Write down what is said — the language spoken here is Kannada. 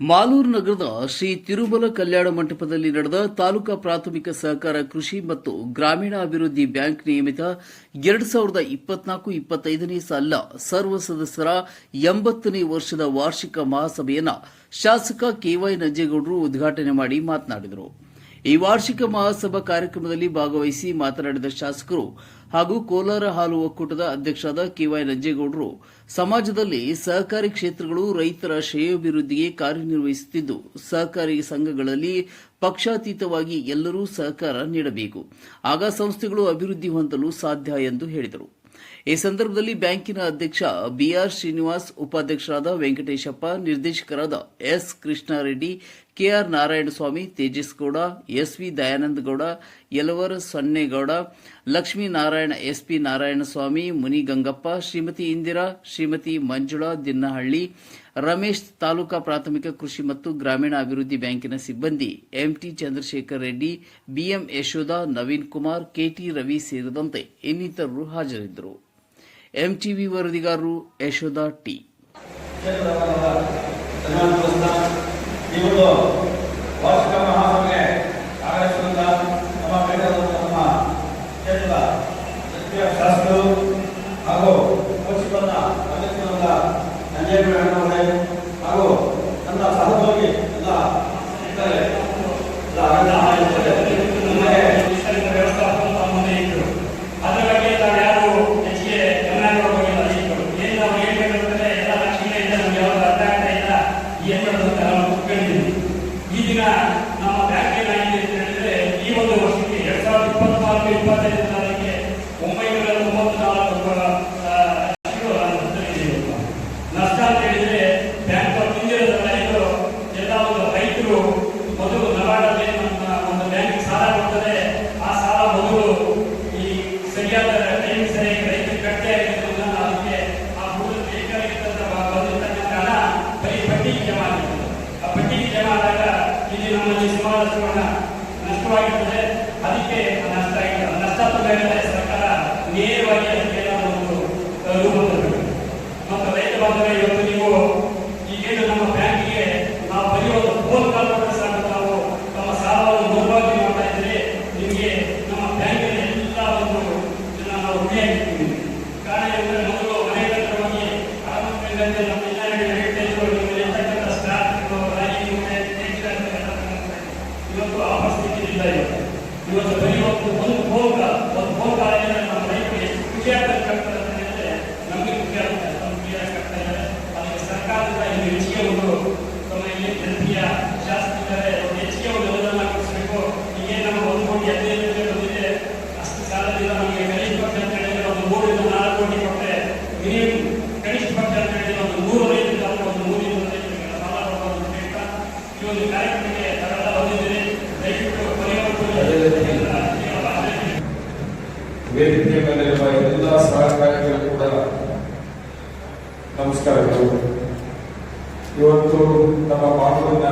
ಮಾಲೂರು ನಗರದ ಶ್ರೀ ತಿರುಮಲ ಕಲ್ಯಾಣ ಮಂಟಪದಲ್ಲಿ ನಡೆದ ತಾಲೂಕಾ ಪ್ರಾಥಮಿಕ ಸಹಕಾರ ಕೃಷಿ ಮತ್ತು ಗ್ರಾಮೀಣ ಅಭಿವೃದ್ಧಿ ಬ್ಯಾಂಕ್ ನಿಯಮಿತ ಎರಡು ಸಾವಿರದ ಇಪ್ಪತ್ನಾಲ್ಕು ಇಪ್ಪತ್ತೈದನೇ ಸಾಲಿನ ಸರ್ವ ಸದಸ್ಯರ ಎಂಬತ್ತನೇ ವರ್ಷದ ವಾರ್ಷಿಕ ಮಹಾಸಭೆಯನ್ನು ಶಾಸಕ ಕೆವೈ ನಂಜೇಗೌಡರು ಉದ್ಘಾಟನೆ ಮಾಡಿ ಮಾತನಾಡಿದರು. ಈ ವಾರ್ಷಿಕ ಮಹಾಸಭಾ ಕಾರ್ಯಕ್ರಮದಲ್ಲಿ ಭಾಗವಹಿಸಿ ಮಾತನಾಡಿದ ಶಾಸಕರು ಹಾಗೂ ಕೋಲಾರ ಹಾಲು ಒಕ್ಕೂಟದ ಅಧ್ಯಕ್ಷರಾದ ಕೆವೈ ನಂಜೇಗೌಡರು, ಸಮಾಜದಲ್ಲಿ ಸಹಕಾರಿ ಕ್ಷೇತ್ರಗಳು ರೈತರ ಶ್ರೇಯೋಭಿವೃದ್ಧಿಗೆ ಕಾರ್ಯನಿರ್ವಹಿಸುತ್ತಿದ್ದು, ಸಹಕಾರಿ ಸಂಘಗಳಲ್ಲಿ ಪಕ್ಷಾತೀತವಾಗಿ ಎಲ್ಲರೂ ಸಹಕಾರ ನೀಡಬೇಕು. ಆಗ ಸಂಸ್ಥೆಗಳು ಅಭಿವೃದ್ಧಿ ಹೊಂದಲು ಸಾಧ್ಯ ಎಂದು ಹೇಳಿದರು. ಈ ಸಂದರ್ಭದಲ್ಲಿ ಬ್ಯಾಂಕಿನ ಅಧ್ಯಕ್ಷ ಬಿಆರ್ ಶ್ರೀನಿವಾಸ್, ಉಪಾಧ್ಯಕ್ಷರಾದ ವೆಂಕಟೇಶಪ್ಪ, ನಿರ್ದೇಶಕರಾದ S Krishnareddy KR Narayanaswamy Tejasgowda S SV Dayananda Gowda Yalavara Sonnegowda Lakshminarayana SP Narayanaswamy Munigangappa Shrimati Indira, Shrimati Manjula Dinnahalli, Ramesh taluka ಪ್ರಾಥಮಿಕ ಕೃಷಿ ಮತ್ತು ಗ್ರಾಮೀಣ ಅಭಿವೃದ್ಧಿ ಬ್ಯಾಂಕಿನ ಸಿಬ್ಬಂದಿ, MT Chandrashekar Reddy, BM Yashodha, Naveen Kumar, KT Ravi ಸೇರಿದಂತೆ ಇನ್ನಿತರರು ಹಾಜರಿದ್ದರು. ಎಂಟಿವಿ ವರದಿಗಾರರು ಯಶೋಧ ಟಿ. ಈ ಒಂದು ವಾರ್ಷಿಕ ಮಹಾಸಭೆಗೆ ಆಗಮಿಸಿದಂತ ನಮ್ಮ ಬೆಂಗಳೂರು ನಮ್ಮ ಕ್ಷೇತ್ರದ ಸಕ್ರಿಯ ಶಾಸಕರು ಹಾಗೂ ಪಕ್ಷದ ಅಧ್ಯಕ್ಷರಾದ ನಂಜೇಗೌಡ ಅಣ್ಣವರೇ ಹಾಗೂ ನನ್ನ ಸಹೋದ್ಯೋಗಿ ಎಲ್ಲ ಇದ್ದಾರೆ ಎಲ್ಲ ಅಣ್ಣ ಇದ್ದಾರೆ. ನಿಮಗೆ ನಿಸರ್ಗ ವ್ಯವಸ್ಥಾಪನ ಮುಂದೆ ಇತ್ತು ಅದರ ಬಗ್ಗೆ ನಾವು ಯಾರು ಹೆಚ್ಚಿಗೆ ಗಮನ ಕೊಡಬೇಕಿಲ್ಲ ಇತ್ತು ಏನು ನಾವು ಹೇಳ್ಬೇಕಂದ್ರೆ ಎಲ್ಲ ಲಕ್ಷಣಗಳಿಂದ ನಮ್ಗೆ ಯಾವ್ದು ಅರ್ಥ ಆಗ್ತಾ ಇಲ್ಲ ಏನ್ ಮಾಡೋದು ಅಂತ ನಾವು ಕುತ್ಕೊಂಡಿದ್ವಿ ಈ ದಿನ ನಮ್ಮ ಬ್ಯಾಂಕ್ ಏನಾಗಿದೆ ಅಂತ ಹೇಳಿದ್ರೆ ಒಂದು ವರ್ಷಕ್ಕೆ ಎರಡ್ ಸಾವಿರದ ಇಪ್ಪತ್ನಾಲ್ಕು, ಇಪ್ಪತ್ತೈದು ತಾರೀಕಿಗೆ ಒಂಬೈನೂರ ತೊಂಬತ್ನಾಲ್ಕು ನಾಲ್ಕು. ನಷ್ಟ ಅಂತ ಹೇಳಿದ್ರೆ ಬ್ಯಾಂಕ್ ಮುಂದಿರೋದ್ರಲ್ಲ ರೈತರು ಎಲ್ಲ ಒಂದು ರೈತರು ಮೊದಲು ನಬಾರ್ಡಲ್ಲಿ ನಮ್ಮ ಒಂದು ಬ್ಯಾಂಕ್ ಸಾಲ ಕೊಡ್ತದೆ ಆ ಸಾಲ ಮೊದಲು ಈ ಸರಿಯಾದ ಟೈಮ್ ಸರಿಯಾಗಿ ರೈತರು ಕಟ್ಟೆ ಆಗಿರೋದ್ರಿಂದ ಅದಕ್ಕೆ ಆ ಮೊದಲು ಬೇಕಾಗಿರ್ತಕ್ಕಂಥ ಬಂದಿರ್ತಕ್ಕಂಥ ಹಣ ಬರೀ ಬಡ್ಡಿಗೆ ಜಮಾ ಆಗಿರ್ತದೆ ಆ ಬಡ್ಡಿಗೆ ಜಮಾ ಆದಾಗ ಇಲ್ಲಿ ನಮ್ಮಲ್ಲಿ ಸುಮಾರಷ್ಟು ಹಣ ನಷ್ಟವಾಗಿರ್ತದೆ ಅದಕ್ಕೆ ನಷ್ಟ ನಷ್ಟ ತಂದಾಗಲೇ ಸರ್ಕಾರ ನೇರವಾಗಿ ಅದಕ್ಕೆ ಒಂದು ರೂಪ ಮತ್ತು ರೈತ ಬಾಂಧವರೇ, ಇವತ್ತು ನೀವು ಈಗೇನು ನಮ್ಮ ಬ್ಯಾಂಕಿಗೆ ನಾವು ಬರೀ ಒಂದು ಫೋನ್ ಕಾಲ್ ಕೊಟ್ಟರೆ ಸಾಕು ನಾವು ನಮ್ಮ ಸಾಲವನ್ನು ಮರುಪಾವತಿ ಮಾಡ್ತಾ ಇದ್ರೆ ನಿಮಗೆ ನಮ್ಮ ಬ್ಯಾಂಕಿನ ಎಲ್ಲ ಒಂದು ನಾವು ಋಣಿಯಾಗಿರ್ತೀವಿ ಕಾರಣ ಏನಂದ್ರೆ ಮೊದಲು ಮನೆ ಹೋಗಿ ಆರಂಭ ನಮ್ಮ ಇವತ್ತು ಇವತ್ತು ಬರೀ ಒಂದು ಒಂದು ಭೋಗ ಒಂದು ಭೋಗ ನಮ್ಮ ರೈತರಿಗೆ ಖುಷಿ ಆಗ್ತದೆ ಹೇಳಿದ್ರೆ ನಮಗೆ ಖುಷಿ ನಮ್ಮ ಕ್ಲಿಯರ್ ಆಗ್ತಾ ಅದಕ್ಕೆ ಸರ್ಕಾರದಿಂದ ಇಲ್ಲಿ ಹೆಚ್ಚಿಗೆ ಒಂದು ತಮ್ಮ ಇಲ್ಲಿ ಜನಪ್ರಿಯ ಶಾಸಕರಿದ್ದಾರೆ ಹೆಚ್ಚಿಗೆ ಒಂದು ಅನುದಾನ ಕೊಡಿಸಬೇಕು. ಈಗ ನಮ್ಮ ಒಂದು ಕೋಟಿ ಹದಿನೈದು ಬಂದಿದೆ. ಅಷ್ಟು ಸಾಲದಿಂದ ನಮಗೆ ಕನಿಷ್ಠ ಪಕ್ಷ ಅಂತ ಹೇಳಿದ್ರೆ ಒಂದು ಮೂರರಿಂದ ನಾಲ್ಕು ಕೋಟಿ ಕೊಟ್ಟರೆ ಮಿನಿಮಮ್ ಕನಿಷ್ಠ ಪಕ್ಷ ಅಂತ ಹೇಳಿದ್ರೆ ಒಂದು ರೈತರಿಂದ ಅಥವಾ ಒಂದು ಮೂರಿಂದ ರೈತರಿಗೆ ಸಾಲ ಕೊಡುವ ಒಂದು ಹೇಳ್ತಾ ಈ ಒಂದು ಕಾರ್ಯಕ್ರಮಕ್ಕೆ ವೇದಿಕೆಯ ಮೇಲಿರುವ ಎಲ್ಲ ಸಹಕಾರಿಗಳು ಕೂಡ ನಮಸ್ಕಾರಗಳು. ಇವತ್ತು ನಮ್ಮ ಮಾತನ್ನ